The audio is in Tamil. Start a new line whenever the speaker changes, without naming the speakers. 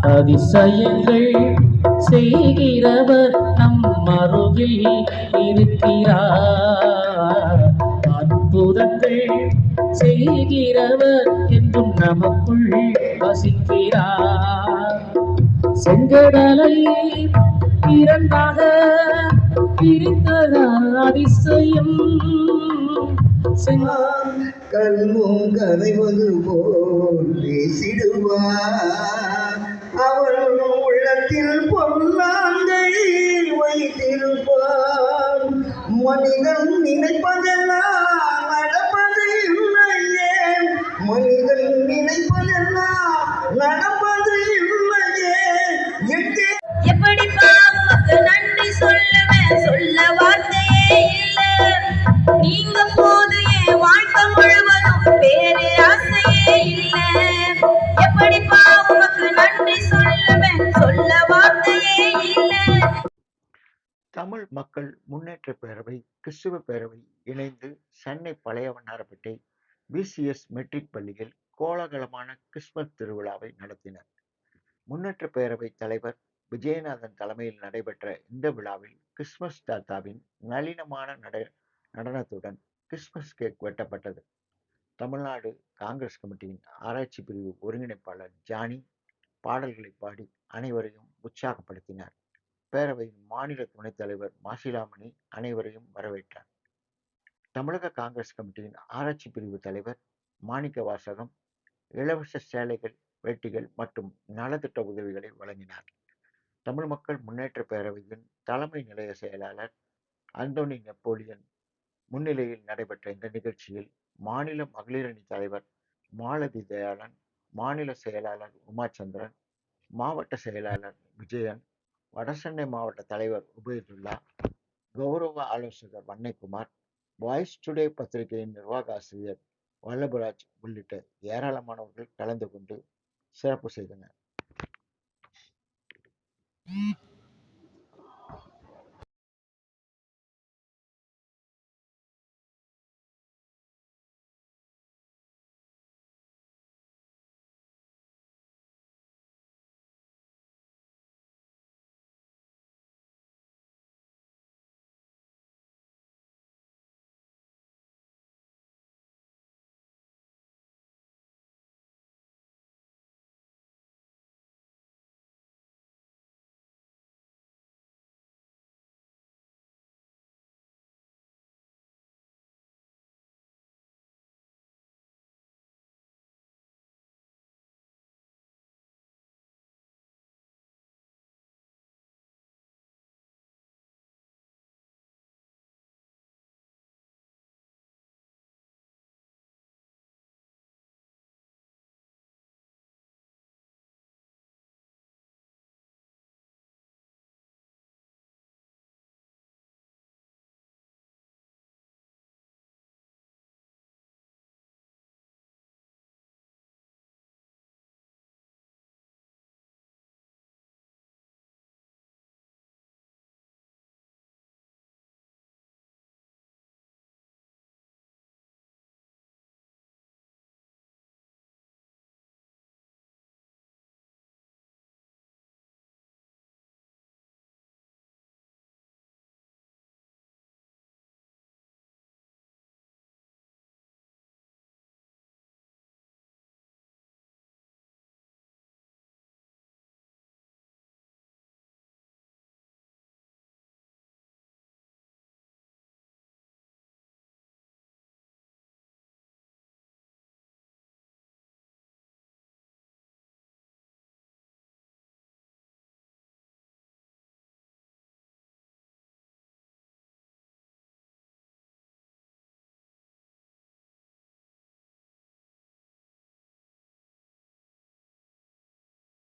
அதிசயங்கள் செய்கிறவர் நம் அருகில் இருக்கிறார். அற்புதங்கள் செய்கிறவர் என்றும் நமக்குள் வசிக்கிறார். செங்கடலை இரண்டாக பிரித்தத அதிசயம். செங்க
கல்வும் கரைவது போல் பேசிடுவார் அவள் உள்ளத்தில் பொன்னாங்கை வைத்திருப்பார். மனிதன் நினைப்பதெல்லாம் நடப்பது இல்லையே மனிதன் நினைப்பதெல்லாம் நடப்பது இல்லையே எங்கே
எப்படிப்பா உமக்கு நன்றி சொல்லுவேன் சொல்ல வார்த்தையே இல்லை. நீங்க போது என் வாழ்க்கை முழுவதும் பேரு ஆசையே இல்லை. எப்படிப்பா உமக்கு
தமிழ் மக்கள் முன்னேற்ற பேரவை கிறிஸ்துவ பேரவை இணைந்து சென்னை பழைய வண்ணாரப்பேட்டை பிசிஎஸ் மெட்ரிக் பள்ளியில் கோலாகலமான கிறிஸ்மஸ் திருவிழாவை நடத்தினர். முன்னேற்ற பேரவை தலைவர் விஜயநாதன் தலைமையில் நடைபெற்ற இந்த விழாவில் கிறிஸ்மஸ் தாத்தாவின் நளினமான நட நடனத்துடன் கிறிஸ்மஸ் கேக் வெட்டப்பட்டது. தமிழ்நாடு காங்கிரஸ் கமிட்டியின் ஆராய்ச்சி பிரிவு ஒருங்கிணைப்பாளர் ஜானி பாடல்களை பாடி அனைவரையும் உற்சாகப்படுத்தினார். பேரவையின் மாநில துணைத் தலைவர் மாசிலாமணி அனைவரையும் வரவேற்றார். தமிழக காங்கிரஸ் கமிட்டியின் ஆராய்ச்சி பிரிவு தலைவர் மாணிக்க வாசகம் இலவச சேலைகள் வேட்டிகள் மற்றும் நலத்திட்ட உதவிகளை வழங்கினார். தமிழ் மக்கள் முன்னேற்ற பேரவையின் தலைமை நிலைய செயலாளர் அந்தோனி நெப்போலியன் முன்னிலையில் நடைபெற்ற இந்த நிகழ்ச்சியில் மாநில மகளிரணி தலைவர் மாலதி தயாளன் மாநில செயலாளர் உமாச்சந்திரன் மாவட்ட செயலாளர் விஜயன் வடசென்னை மாவட்ட தலைவர் உபயதுல்லா கௌரவ ஆலோசகர் வன்னைக்குமார் வாய்ஸ் டுடே பத்திரிகையின் நிர்வாக ஆசிரியர் வல்லபராஜ் உள்ளிட்ட ஏராளமானவர்கள் கலந்து கொண்டு சிறப்பு செய்தனர்.